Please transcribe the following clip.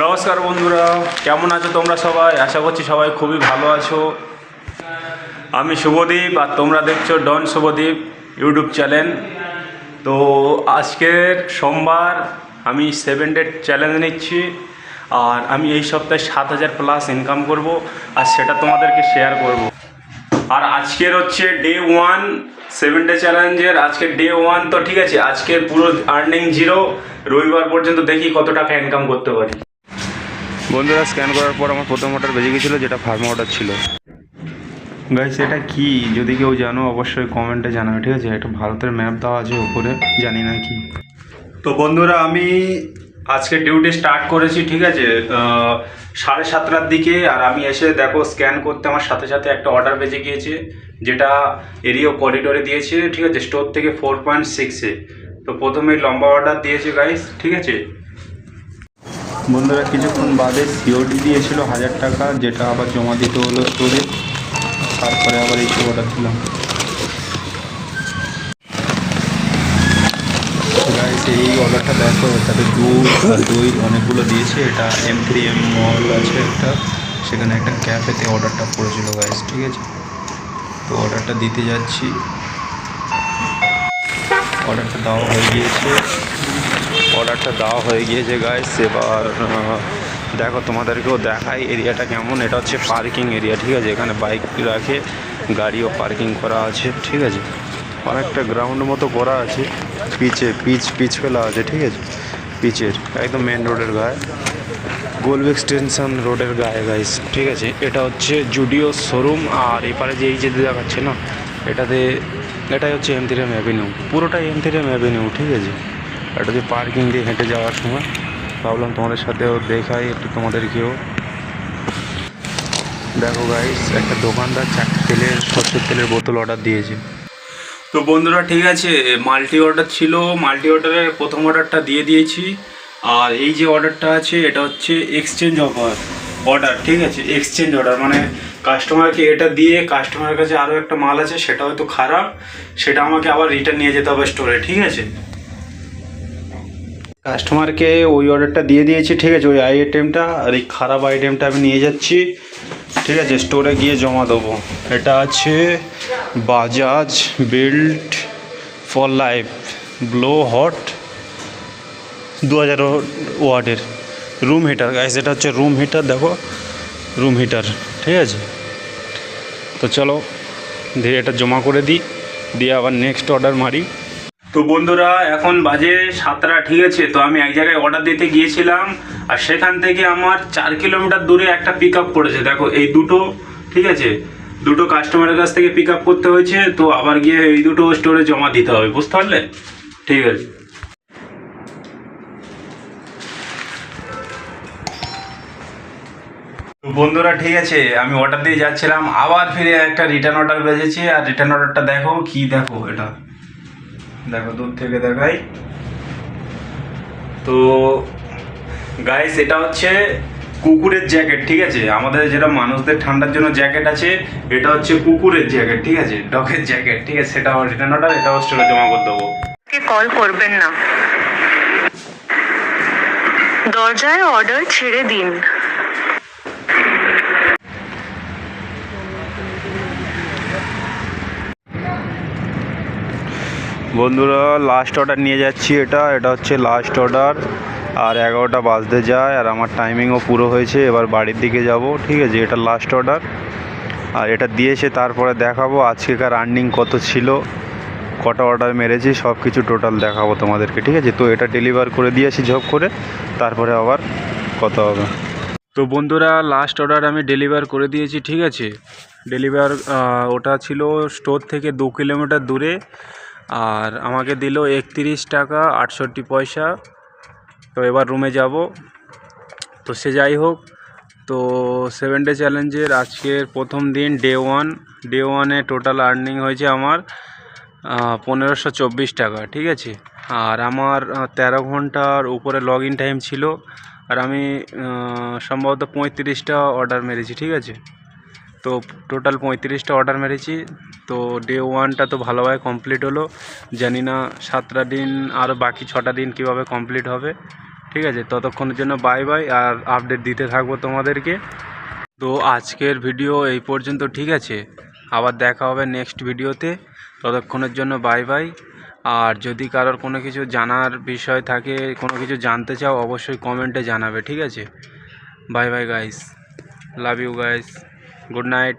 নমস্কার বন্ধুরা, কেমন আছো তোমরা সবাই? আশা করছি সবাই খুবই ভালো আছো। আমি শুভদীপ আর তোমরা দেখছ ডন শুভদীপ ইউটিউব চ্যানেল। তো আজকের সোমবার আমি সেভেন ডেট চ্যালেঞ্জ নিচ্ছি আর আমি এই সপ্তাহে সাত হাজার প্লাস ইনকাম করব আর সেটা তোমাদেরকে শেয়ার করব। আর আজকের হচ্ছে ডে ওয়ান সেভেন ডে চ্যালেঞ্জের। আজকের ডে ওয়ান তো ঠিক আছে, আজকের পুরো আর্নিং জিরো রবিবার পর্যন্ত দেখি কত টাকা ইনকাম করতে পারি। বন্ধুরা স্ক্যান করার পর আমার প্রথম অর্ডার বেজে গেছিল যেটা ফার্ম অর্ডার ছিল। গাইস এটা কি? যদি কেউ জানো অবশ্যই কমেন্টে জানাবে ঠিক আছে? একটা ভারতের ম্যাপ দেওয়া আছে উপরে জানি না কি। তো বন্ধুরা আমি আজকে ডিউটি স্টার্ট করেছি ঠিক আছে? সাড়ে সাতটার দিকে আর আমি এসে দেখো স্ক্যান করতে আমার সাথে সাথে একটা অর্ডার বেজে গিয়েছে যেটা এরিও করিডোরে দিয়েছে ঠিক আছে? স্টোর থেকে ফোর পয়েন্ট সিক্সে তো প্রথমে লম্বা অর্ডার দিয়েছে গাইস ঠিক আছে? বন্ধুরা, কিছুক্ষণ বাদে সিওডি দিয়েছিল হাজার টাকা, যেটা আবার জমা দিতে হলো স্টোরে তারপরে আবার এই অর্ডার দিলাম। এই অর্ডারটা দেখো তাতে দুধ দই অনেকগুলো দিয়েছে। এটা এম থ্রি এম মল আছে একটা। সেখানে একটা ক্যাফেতে অর্ডারটা পড়েছিল গাইস ঠিক আছে? তো অর্ডারটা দিতে যাচ্ছি। অর্ডারটা দেওয়া হয়ে গিয়েছে। অর্ডারটা দেওয়া হয়ে গিয়েছে গাইস এবার দেখো, তোমাদেরকেও দেখাই এরিয়াটা কেমন। এটা হচ্ছে পার্কিং এরিয়া ঠিক আছে? এখানে বাইক রাখে, গাড়িও পার্কিং করা আছে, ঠিক আছে? অনেকটা গ্রাউন্ড মতো করা আছে, পিচে, পিচ পিচ ফেলা আছে, ঠিক আছে? পিচের, একদম মেন রোডের গায়ে। গোলভ এক্সটেনশন রোডের গায়ে গাইস ঠিক আছে? এটা হচ্ছে জুডিও শোরুম আর এপারে যে এই যে দেখাচ্ছে, না? এটাতে, এটাই হচ্ছে এম থ্রিএম অ্যাভিনিউ পুরোটাই এম থ্রিএম অ্যাভিনিউ ঠিক আছে? এটা যে পার্কিং দিয়ে হেঁটে যাওয়ার সময় ভাবলাম তোমাদের সাথেও দেখাই, একটু তোমাদেরকেও। দেখো গাইস একটা দোকানদার চারটে তেলের সর্ষের তেলের বোতল অর্ডার দিয়েছে। তো বন্ধুরা, ঠিক আছে মাল্টি অর্ডার ছিল। মাল্টি অর্ডারের প্রথম অর্ডারটা দিয়ে দিয়েছি। আর এই যে অর্ডারটা আছে, এটা হচ্ছে এক্সচেঞ্জ অফার অর্ডার ঠিক আছে? এক্সচেঞ্জ অর্ডার মানে কাস্টমারকে এটা দিয়ে কাস্টমারের কাছে আরও একটা মাল আছে, সেটা হয়তো খারাপ, সেটা আমাকে আবার রিটার্ন নিয়ে যেতে হবে স্টোরে ঠিক আছে? কাস্টমারকে ওই অর্ডারটা দিয়ে দিয়েছি, ঠিক আছে? ওই আইটেমটা আর এই খারাপ আইটেমটা আমি নিয়ে যাচ্ছি, ঠিক আছে? স্টোরে গিয়ে জমা দেবো। এটা আছে Bajaj build for life blow hot দু হাজার ওয়ার্ডের রুম হিটার গাইস এটা হচ্ছে রুম হিটার দেখো রুম হিটার ঠিক আছে? তো চলো, দিয়ে এটা জমা করে দিই, দিয়ে আবার নেক্সট অর্ডার মারি। তো বন্ধুরা, এখন বাজে সাতটা, ঠিক আছে? তো আমি এক জায়গায় অর্ডার দিতে গিয়েছিলাম, আর সেখান থেকে আমার চার কিলোমিটার দূরে একটা পিক আপ করেছে দেখো, এই দুটো, ঠিক আছে? দুটো কাস্টমারের কাছ থেকে পিক আপ করতে হয়েছে, তো আবার গিয়ে এই দুটো স্টোরে জমা দিতে হবে, বুঝতে পারলে? ঠিক আছে। বন্ধুরা, ঠিক আছে, আমি অর্ডার দিয়ে যাচ্ছিলাম, আবার ফিরে একটা রিটার্ন অর্ডার বেজেছে, আর রিটার্ন অর্ডারটা দেখো, কি দেখো এটা। দেখো, দূর থেকে দেখাই। তো গাইস এটা হচ্ছে কুকুরের জ্যাকেট ঠিক আছে? আমাদের যেটা মানুষদের ঠান্ডার জন্য জ্যাকেট আছে, এটা হচ্ছে কুকুরের জ্যাকেট ঠিক আছে? ডগের জ্যাকেট ঠিক আছে? সেটা রিটার্ন অর্ডার এটা স্টোরে জমা করে দেবো। কল করবেন না। দরজায় অর্ডার ছেড়ে দিন। বন্ধুরা লাস্ট অর্ডার নিয়ে যাচ্ছি এটা। এটা হচ্ছে লাস্ট অর্ডার আর এগারোটা বাজতে যায়, আর আমার টাইমিংও পুরো হয়েছে। এবার বাড়ির দিকে যাব, ঠিক আছে? এটা লাস্ট অর্ডার আর এটা দিয়েছে তারপরে দেখাবো আজকেকার আর্নিং কত ছিল। কটা অর্ডার মেরেছি সব কিছু টোটাল দেখাবো তোমাদেরকে, ঠিক আছে? তো এটা ডেলিভার করে দিয়েছি ঝপ করে। তারপরে আবার কত হবে। তো বন্ধুরা লাস্ট অর্ডার আমি ডেলিভার করে দিয়েছি, ঠিক আছে? ডেলিভার ওটা ছিল স্টোর থেকে দু কিলোমিটার দূরে। আর আমাকে দিল একত্রিশ টাকা আটষট্টি পয়সা। তো এবার রুমে যাব। তো সে যাই হোক, তো সেভেন ডে চ্যালেঞ্জের আজকের প্রথম দিন ডে ওয়ান ডে ওয়ানে টোটাল আর্নিং হয়েছে আমার পনেরোশো চব্বিশ টাকা, ঠিক আছে? আর আমার তেরো ঘণ্টার উপরে লগ ইন টাইম ছিল। আর আমি সম্ভবত পঁয়ত্রিশটা অর্ডার মেরেছি, ঠিক আছে? তো টোটাল পঁয়ত্রিশটা অর্ডার মেরেছি। তো ডে ওয়ানটা তো ভালোভাবে কমপ্লিট হলো। জানি না সাতটা দিন আর বাকি ছটা দিন কীভাবে কমপ্লিট হবে। ঠিক আছে, ততক্ষণের জন্য বাই বাই আর আপডেট দিতে থাকব তোমাদেরকে। তো আজকের ভিডিও এই পর্যন্ত, ঠিক আছে? আবার দেখা হবে নেক্সট ভিডিওতে ততক্ষণের জন্য বাই বাই আর যদি কারোর কোনো কিছু জানার বিষয় থাকে, কোনো কিছু জানতে চাও, অবশ্যই কমেন্টে জানাবে, ঠিক আছে? Bye bye guys love you guys good night.